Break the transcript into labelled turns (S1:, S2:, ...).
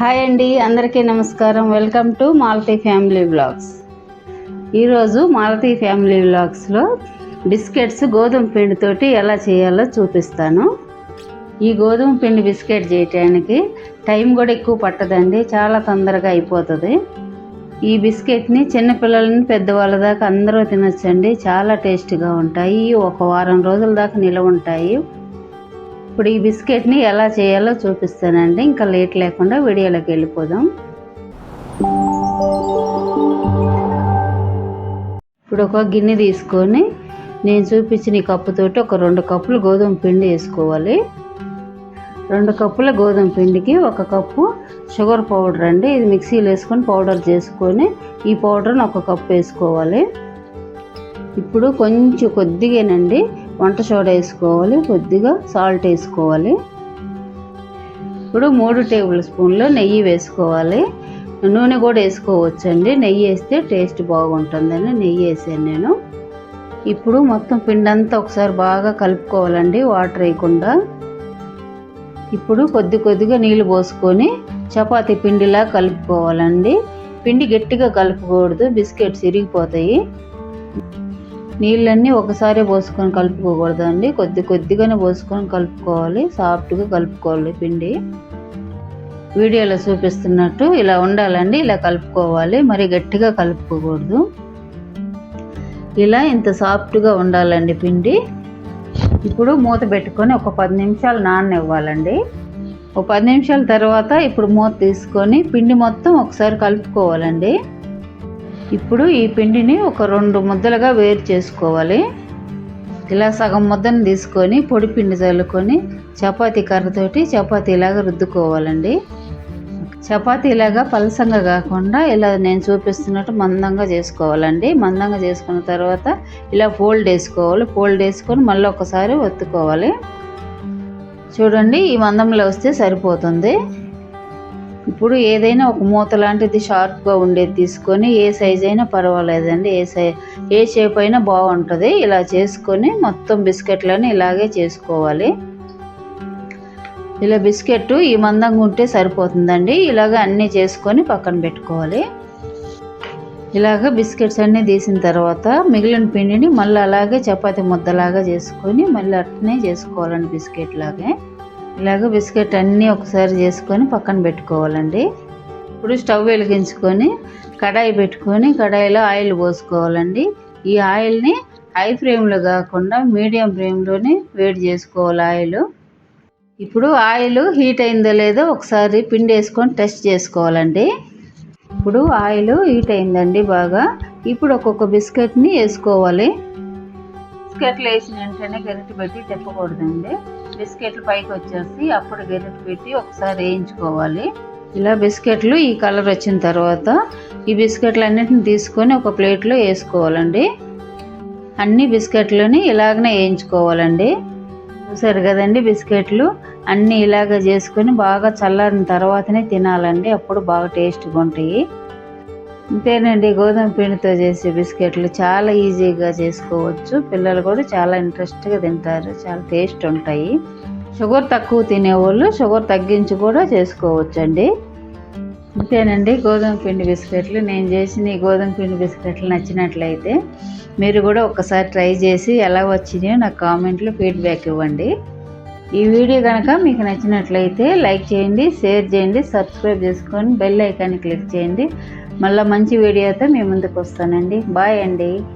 S1: Hi అండి అందరికీ నమస్కారం. Welcome to Malathi family blogs ఈరోజు మాలతీ ఫ్యామిలీ బ్లాగ్స్లో బిస్కెట్స్ గోధుమ పిండితోటి ఎలా చేయాలో చూపిస్తాను. ఈ గోధుమ పిండి బిస్కెట్ చేయటానికి టైం కూడా ఎక్కువ పట్టదండి చాలా తొందరగా అయిపోతుంది. ఈ బిస్కెట్ని చిన్నపిల్లలని పెద్దవాళ్ళ దాకా అందరూ తినొచ్చండి చాలా టేస్ట్గా ఉంటాయి. ఒక వారం రోజుల దాకా నిలవ ఉంటాయి. ఇప్పుడు ఈ బిస్కెట్ని ఎలా చేయాలో చూపిస్తానండి. ఇంకా లేట్ లేకుండా వీడియోలోకి వెళ్ళిపోదాం. ఇప్పుడు ఒక గిన్నె తీసుకొని నేను చూపించిన ఈ కప్పుతోటి ఒక రెండు కప్పులు గోధుమ పిండి వేసుకోవాలి. రెండు కప్పుల గోధుమ పిండికి ఒక కప్పు షుగర్ పౌడర్ అండి. ఇది మిక్సీలో వేసుకొని పౌడర్ చేసుకొని ఈ పౌడర్ని ఒక కప్పు వేసుకోవాలి. ఇప్పుడు కొంచెం కొద్దిగానండి. వంట సోడా వేసుకోవాలి కొద్దిగా సాల్ట్ వేసుకోవాలి. ఇప్పుడు మూడు టేబుల్ స్పూన్లు నెయ్యి వేసుకోవాలి. నూనె కూడా వేసుకోవచ్చండి. నెయ్యి వేస్తే టేస్ట్ బాగుంటుందని నెయ్యి వేసాను నేను. ఇప్పుడు మొత్తం పిండి అంతా ఒకసారి బాగా కలుపుకోవాలండి వాటర్ వేయకుండా. ఇప్పుడు కొద్ది కొద్దిగా నీళ్ళు పోసుకొని చపాతీ పిండిలా కలుపుకోవాలండి. పిండి గట్టిగా కలుపుకూడదు బిస్కెట్స్ ఇరిగిపోతాయి. నీళ్ళన్నీ ఒకసారి పోసుకొని కలుపుకోకూడదు అండి కొద్ది కొద్దిగానే పోసుకొని కలుపుకోవాలి. సాఫ్ట్గా కలుపుకోవాలి పిండి. వీడియోలో చూపిస్తున్నట్టు ఇలా ఉండాలండి. ఇలా కలుపుకోవాలి. మరి గట్టిగా కలుపుకోకూడదు. ఇలా ఇంత సాఫ్ట్గా ఉండాలండి పిండి. ఇప్పుడు మూత పెట్టుకొని ఒక పది నిమిషాలు నాననివ్వాలండి. ఒక పది నిమిషాల తర్వాత ఇప్పుడు మూత తీసుకొని పిండి మొత్తం ఒకసారి కలుపుకోవాలండి. ఇప్పుడు ఈ పిండిని ఒక రెండు ముద్దలుగా వేరు చేసుకోవాలి. ఇలా సగం ముద్దను తీసుకొని పొడి పిండి చల్లుకొని చపాతీ కర్రతోటి చపాతీలాగా రుద్దుకోవాలండి. చపాతీలాగా పలసంగా కాకుండా ఇలా నేను చూపిస్తున్నట్టు మందంగా చేసుకోవాలండి. మందంగా చేసుకున్న తర్వాత ఇలా ఫోల్డ్ వేసుకోవాలి. ఫోల్డ్ వేసుకొని మళ్ళీ ఒకసారి ఒత్తుకోవాలి. చూడండి ఈ మందంలో వస్తే సరిపోతుంది. ఇప్పుడు ఏదైనా ఒక మూత లాంటిది షార్ప్గా ఉండేది తీసుకొని ఏ సైజ్ అయినా పర్వాలేదండి. ఏ సై ఏ షేప్ అయినా బాగుంటుంది. ఇలా చేసుకొని మొత్తం బిస్కెట్లని ఇలాగే చేసుకోవాలి. ఇలా బిస్కెట్ ఈ మందంగా ఉంటే సరిపోతుందండి. ఇలాగ అన్నీ చేసుకొని పక్కన పెట్టుకోవాలి. ఇలాగ బిస్కెట్స్ అన్నీ తీసిన తర్వాత మిగిలిన పిండిని మళ్ళీ అలాగే చపాతి ముద్దలాగా చేసుకొని మళ్ళీ అట్నే చేసుకోవాలండి బిస్కెట్ లాగే ఇలాగ బిస్కెట్ అన్నీ ఒకసారి చేసుకొని పక్కన పెట్టుకోవాలండి. ఇప్పుడు స్టవ్ వెలిగించుకొని కడాయి పెట్టుకొని కడాయిలో ఆయిల్ పోసుకోవాలండి. ఈ ఆయిల్ని హై ఫ్లేమ్లో కాకుండా మీడియం ఫ్లేమ్లోనే వేడి చేసుకోవాలి ఆయిల్. ఇప్పుడు ఆయిల్ హీట్ అయిందో లేదో ఒకసారి పిండి వేసుకొని టెస్ట్ చేసుకోవాలండి. ఇప్పుడు ఆయిల్ హీట్ అయిందండి బాగా. ఇప్పుడు ఒక్కొక్క బిస్కెట్ని వేసుకోవాలి. బిస్కెట్లు వేసిన వెంటనే గరిటె పెట్టి తిప్పకూడదండి. బిస్కెట్లు పైకి వచ్చేసి అప్పుడు గరిటె పెట్టి ఒకసారి వేయించుకోవాలి. ఇలా బిస్కెట్లు ఈ కలర్ వచ్చిన తర్వాత ఈ బిస్కెట్లు అన్నిటిని తీసుకొని ఒక ప్లేట్లో వేసుకోవాలండి. అన్ని బిస్కెట్లని ఇలాగనే వేయించుకోవాలండి. చూసారు కదండి బిస్కెట్లు? అన్నీ ఇలాగ చేసుకొని బాగా చల్లారిన తర్వాతనే తినాలండి. అప్పుడు బాగా టేస్ట్గా ఉంటాయి. ఇంతేనండి గోధుమ పిండితో చేసే బిస్కెట్లు చాలా ఈజీగా చేసుకోవచ్చు. పిల్లలు కూడా చాలా ఇంట్రెస్ట్గా తింటారు చాలా టేస్ట్ ఉంటాయి. షుగర్ తక్కువ తినేవాళ్ళు షుగర్ తగ్గించి కూడా చేసుకోవచ్చండి. ఇంతేనండి గోధుమ పిండి బిస్కెట్లు. నేను చేసిన ఈ గోధుమ పిండి బిస్కెట్లు నచ్చినట్లయితే మీరు కూడా ఒకసారి ట్రై చేసి ఎలా వచ్చినాయో నాకు కామెంట్లో ఫీడ్బ్యాక్ ఇవ్వండి. ఈ వీడియో కనుక మీకు నచ్చినట్లయితే లైక్ చేయండి షేర్ చేయండి సబ్స్క్రైబ్ చేసుకొని బెల్ ఐకాన్ని క్లిక్ చేయండి. మళ్ళీ మంచి వీడియోతో మీ ముందుకు వస్తానండి. బాయ్ అండి.